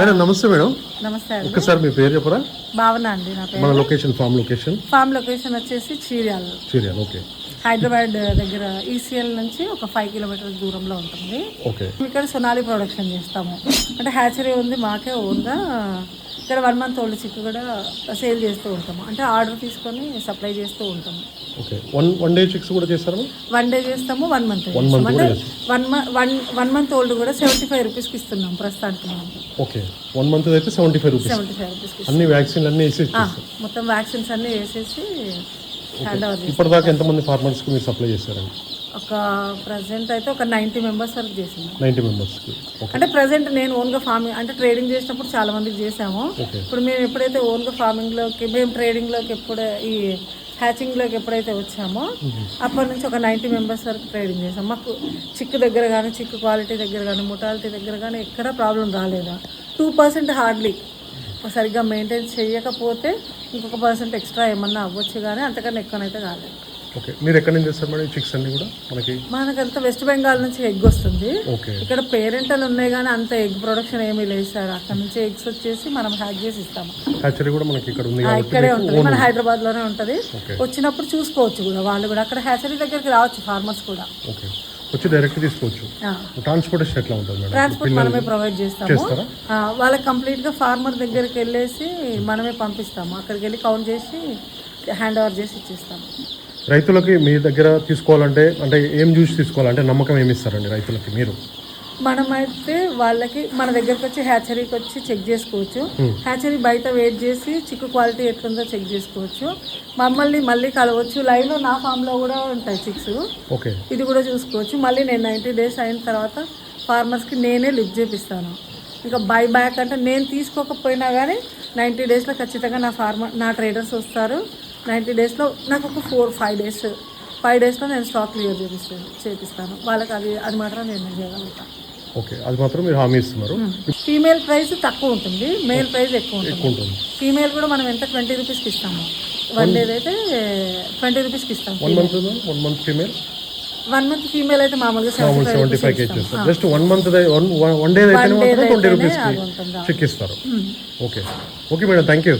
Madam నమస్తే madam. నమస్తే అండి. ఒక్కసారి మీ పేరు చెప్పరా? భావన అండి నా పేరు. మన location farm location? Farm location వచ్చేసి చీర్యాల చీరియల్ ఓకే. హైదరాబాద్ దగ్గర ఈసీఎల్ నుంచి ఒక ఫైవ్ కిలోమీటర్స్ దూరంలో ఉంటుంది. ఓకే. ఇక్కడ సొనాలి ప్రొడక్షన్ చేస్తాము. అంటే హ్యాచరీ ఉంది మాకే ఓన్గా ఇక్కడ వన్ మంత్ ఓల్డ్ చిక్కు కూడా సేల్ చేస్తూ ఉంటాము. అంటే ఆర్డర్ తీసుకొని సప్లై చేస్తూ ఉంటాము. ఓకే. వన్ డే చిక్స్ కూడా చేస్తారా మేడం? వన్ డే చేస్తాము వన్ మంత్ వన్ మంత్ అంటే one one one month old కూడా సెవెంటీ ఫైవ్ రూపీస్కి ఇస్తున్నాం ప్రస్తుతానికి మనం ఓకే. వన్ మంత్ అయితే seventy five rupees seventy five రూపీస్కి అన్ని వ్యాక్సిన్లు అన్ని వేసి ఆ, మొత్తం వ్యాక్సిన్స్ అన్నీ వేసేసి హ్యాండ్ ఓవర్ ఇప్పటిదాకా ఎంతమంది ఫార్మర్స్కి మీరు సప్లై చేశారండి ఒక ప్రజెంట్ అయితే ఒక నైంటీ మెంబర్స్ వరకు చేసింది. నైంటీ మెంబర్స్కి. అంటే ప్రజెంట్ నేను ఓన్గా ఫార్మింగ్ అంటే ట్రేడింగ్ చేసినప్పుడు చాలా మందికి చేసాము ఇప్పుడు మేము ఎప్పుడైతే ఓన్గా ఫార్మింగ్లోకి మేము ట్రేడింగ్లోకి ఎప్పుడు ఈ హ్యాచింగ్లోకి ఎప్పుడైతే వచ్చామో అప్పటి నుంచి ఒక నైంటీ మెంబర్స్ వరకు ట్రేడింగ్ చేసాం మాకు చిక్కు దగ్గర కానీ చిక్కు క్వాలిటీ దగ్గర కానీ మొటాలిటీ దగ్గర కానీ ఎక్కడ ప్రాబ్లం రాలేదు? టూ పర్సెంట్ హార్డ్లీ సరిగ్గా మెయింటైన్ చేయకపోతే ఇంకొక పర్సెంట్ ఎక్స్ట్రా ఏమన్నా అవ్వచ్చు కానీ అంతకన్నా ఎక్కువనైతే కాలేదు ఓకే. మీరు ఎక్కడి నుంచి చేస్తారు మేడం చిక్స్ అన్ని కూడా? మనకి మనకంతా వెస్ట్ బెంగాల్ నుంచి ఎగ్ వస్తుంది. ఓకే. ఇక్కడ పేరెంటల్ ఉన్నాయి కానీ అంత ఎగ్ ప్రొడక్షన్ ఏమీ లేదు సార్. అక్కడ నుంచి ఎగ్స్ వచ్చేసి మనం హ్యాక్ చేసి ఇస్తాము హ్యాచరీ కూడా మనకి ఇక్కడ ఉంది ఇక్కడే ఉంటుంది. మన హైదరాబాద్లోనే ఉంటది. వచ్చినప్పుడు చూసుకోవచ్చు కూడా. వాళ్ళు కూడా అక్కడ హ్యాచరీ దగ్గరికి రావచ్చు ఫార్మర్స్ కూడా. ఓకే. వచ్చి డైరెక్ట్ తీసుకోవచ్చు. ట్రాన్స్పోర్టేషన్ ఎట్లా ఉంటుంది మేడం? ట్రాన్స్పోర్ట్ మనమే ప్రొవైడ్ చేస్తాము. వాళ్ళకి కంప్లీట్గా ఫార్మర్ దగ్గరికి వెళ్ళేసి మనమే పంపిస్తాము. అక్కడికి వెళ్ళి కౌంట్ చేసి హ్యాండ్ ఓవర్ చేసి ఇచ్చేస్తాము. రైతులకి మీ దగ్గర తీసుకోవాలంటే అంటే ఏం చూసి తీసుకోవాలంటే నమ్మకం ఏమి ఇస్తారండి రైతులకి మీరు? మనమైతే వాళ్ళకి మన దగ్గరకు వచ్చి హ్యాచరీకి వచ్చి చెక్ చేసుకోవచ్చు. హ్యాచరీ బయట వెయిట్ చేసి చిక్కు క్వాలిటీ ఎట్లుందో చెక్ చేసుకోవచ్చు. మమ్మల్ని మళ్ళీ కలవచ్చు. లైవ్లో నా ఫామ్లో కూడా ఉంటాయి చిక్స్ ఓకే. ఇది కూడా చూసుకోవచ్చు. మళ్ళీ నేను నైంటీ డేస్ అయిన తర్వాత ఫార్మర్స్కి నేనే లిఫ్ట్ చేపిస్తాను. ఇంకా బై బ్యాక్ అంటే నేను తీసుకోకపోయినా కానీ నైంటీ డేస్లో ఖచ్చితంగా నా ఫార్మర్ నా ట్రేడర్స్ వస్తారు. నైంటీ డేస్లో నాకు ఒక ఫోర్ ఫైవ్ డేస్ ఫైవ్ డేస్లో నేను స్టాక్ క్లియర్ చేపిస్తాను చేపిస్తాను. వాళ్ళకి అది అది మాత్రం నేను చేయగలుగుతాను ఓకే అది మాత్రం మీరు హామీ ఇస్తున్నారు. ఫీమేల్ ప్రైస్ తక్కువ ఉంటుంది. మేల్ ప్రైస్ ఎక్కువ ఉంటుంది. ఫీమేల్ కూడా మనం ఎంత ట్వంటీ రూపీస్కి ఇస్తాము. వన్ డేది అయితే ట్వంటీ రూపీస్కి ఇస్తాం one month one month female? One month female అయితే మామూలుగా seventy five KG just one month one day అయితే ట్వంటీ రూపీస్కి చెక్ ఇస్తారు. Okay. Okay madam thank you.